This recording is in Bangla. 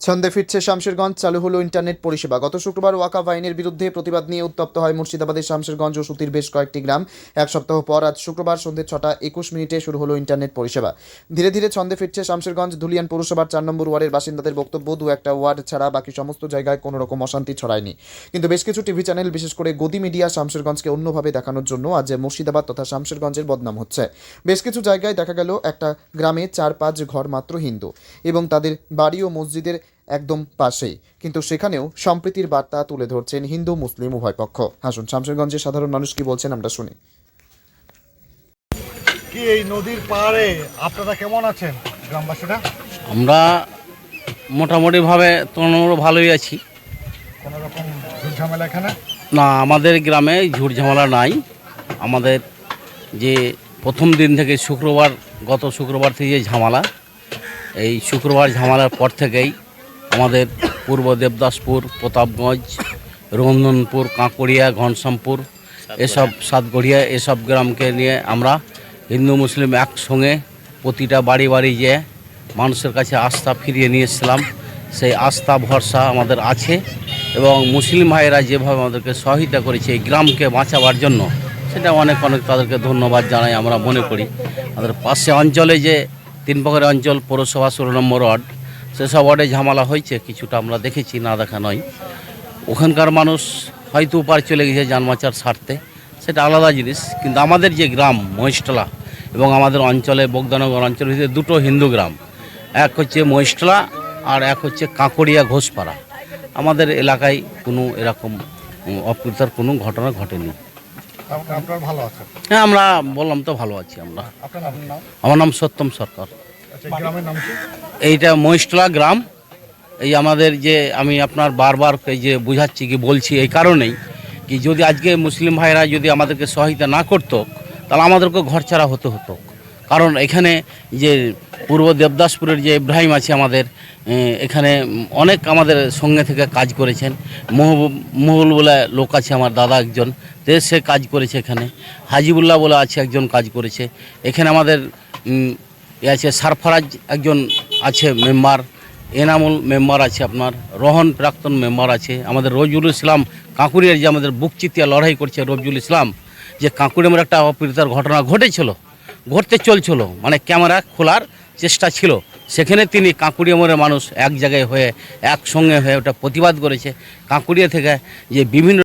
ছন্দে ফিরছে শামশেরগঞ্জ, চালু হলো ইন্টারনেট পরিষেবা। গত শুক্রবার ওয়াকাফ আইনের বিরুদ্ধে প্রতিবাদ নিয়ে উত্তপ্ত হয় মুর্শিদাবাদের শামশেরগঞ্জ ও সুতির বেশ কয়েকটি গ্রাম। এক সপ্তাহ পর আজ শুক্রবার সন্ধ্যে ছটা একুশ মিনিটে শুরু হলো ইন্টারনেট পরিষেবা। ধীরে ধীরে ছন্দে ফিরছে শামশেরগঞ্জ, ধুলিয়ান পৌরসভার চার নম্বর ওয়ার্ডের বাসিন্দাদের বক্তব্য, দু একটা ওয়ার্ড ছাড়া বাকি সমস্ত জায়গায় কোনো রকম অশান্তি ছড়ায়নি। কিন্তু বেশ কিছু টিভি চ্যানেল, বিশেষ করে গদি মিডিয়া শামশেরগঞ্জকে অন্যভাবে দেখানোর জন্য আজ মুর্শিদাবাদ তথা শামশেরগঞ্জের বদনাম হচ্ছে। বেশ কিছু জায়গায় দেখা গেল একটা গ্রামে চার পাঁচ ঘর মাত্র হিন্দু এবং তাদের বাড়ি ও মসজিদের একদম পাশেই কিন্তু সেখানেও সম্প্রীতির বার্তা তুলে ধরছেন হিন্দু মুসলিম উভয় পক্ষ। হাসুন শামশেরগঞ্জের সাধারণ মানুষ কি বলছেন আমরা শুনি। কি এই নদীর পাড়ে আপনারা কেমন আছেন গ্রামবাসীরা? আমরা মোটামুটিভাবে তৃণমূল ভালোই আছি। কোনো রকম ঝামেলা এখানে? না আমাদের গ্রামে ঝুট ঝামেলা নাই। আমাদের যে প্রথম দিন থেকে শুক্রবার গত শুক্রবার থেকে যে ঝামেলা এই শুক্রবার ঝামেলার পর থেকেই আমাদের পূর্ব দেবদাসপুর, প্রতাপগঞ্জ রঞ্জনপুর কাঁকড়িয়া, ঘনশ্যামপুর, এসব সাতগড়িয়া, এসব গ্রামকে নিয়ে আমরা হিন্দু মুসলিম একসঙ্গে প্রতিটা বাড়ি বাড়ি যেয়ে মানুষের কাছে আস্থা ফিরিয়ে নিয়ে এসেছিলাম। সেই আস্থা, ভরসা আমাদের আছে এবং মুসলিম ভাইয়েরা যেভাবে আমাদেরকে সহায়তা করেছে এই গ্রামকে বাঁচাবার জন্য, সেটা অনেক অনেক তাদেরকে ধন্যবাদ জানাই আমরা মনে করি। আমাদের পাশে অঞ্চলে যে তিন অঞ্চল, পৌরসভা ষোলো নম্বর ওয়ার্ড সেসব ওয়ার্ডে ঝামেলা হয়েছে কিছুটা আমরা দেখেছি না দেখা নয়। ওখানকার মানুষ হয়তো উপার চলে গেছে যানমাচার সারতে সেটা আলাদা জিনিস। কিন্তু আমাদের যে গ্রাম মহিষটলা এবং আমাদের অঞ্চলে বগদানগর অঞ্চলের ভিতরে দুটো হিন্দু গ্রাম। এক হচ্ছে মহিষটলা আর এক হচ্ছে কাঁকড়িয়া ঘোষপাড়া। আমাদের এলাকায় কোনো এরকম উম, অপ্রীতিকর কোনো ঘটনা ঘটেনি। হ্যাঁ আমরা বললাম তো ভালো আছি আমরা। আমার নাম সত্যম সরকার। আচ্ছা এইটা মহিষটলা গ্রাম। এই আমাদের যে আমি আপনার বারবার এই যে বুঝাচ্ছি কি বলছি এই কারণেই কি যদি আজকে মুসলিম ভাইরা যদি আমাদেরকে সহায়তা না করতো, তাহলে আমাদেরকে ঘর ছাড়া হতে হতো। কারণ এখানে যে পূর্ব দেবদাসপুরের যে ইব্রাহিম আছে আমাদের এখানে অনেক আমাদের সঙ্গে থেকে কাজ করেছেন। মহবুব মহুল বলে লোক আছে আমার দাদা একজন, তে সে কাজ করেছে এখানে। হাজিবুল্লাহ বলে আছে একজন কাজ করেছে। এখানে আমাদের এ আছে সারফারাজ একজন আছে মেম্বার, এনামুল মেম্বার আছে আপনার, রোহন প্রাক্তন মেম্বার আছে, আমাদের রজুল ইসলাম কাঁকুড়িয়ার যে আমাদের বুক চিতিয়া লড়াই করছে রজুল ইসলাম, যে কাঁকুড়িয়ামের একটা অপ্রীতার ঘটনা ঘটেছিল, ঘটতে চলছিল মানে ক্যামেরা খোলার চেষ্টা ছিল, সেখানে তিনি কাঁকুড়িয়ামের মানুষ এক জায়গায় হয়ে, একসঙ্গে হয়ে ওটা প্রতিবাদ করেছে, কাঁকুড়িয়া থেকে যে বিভিন্ন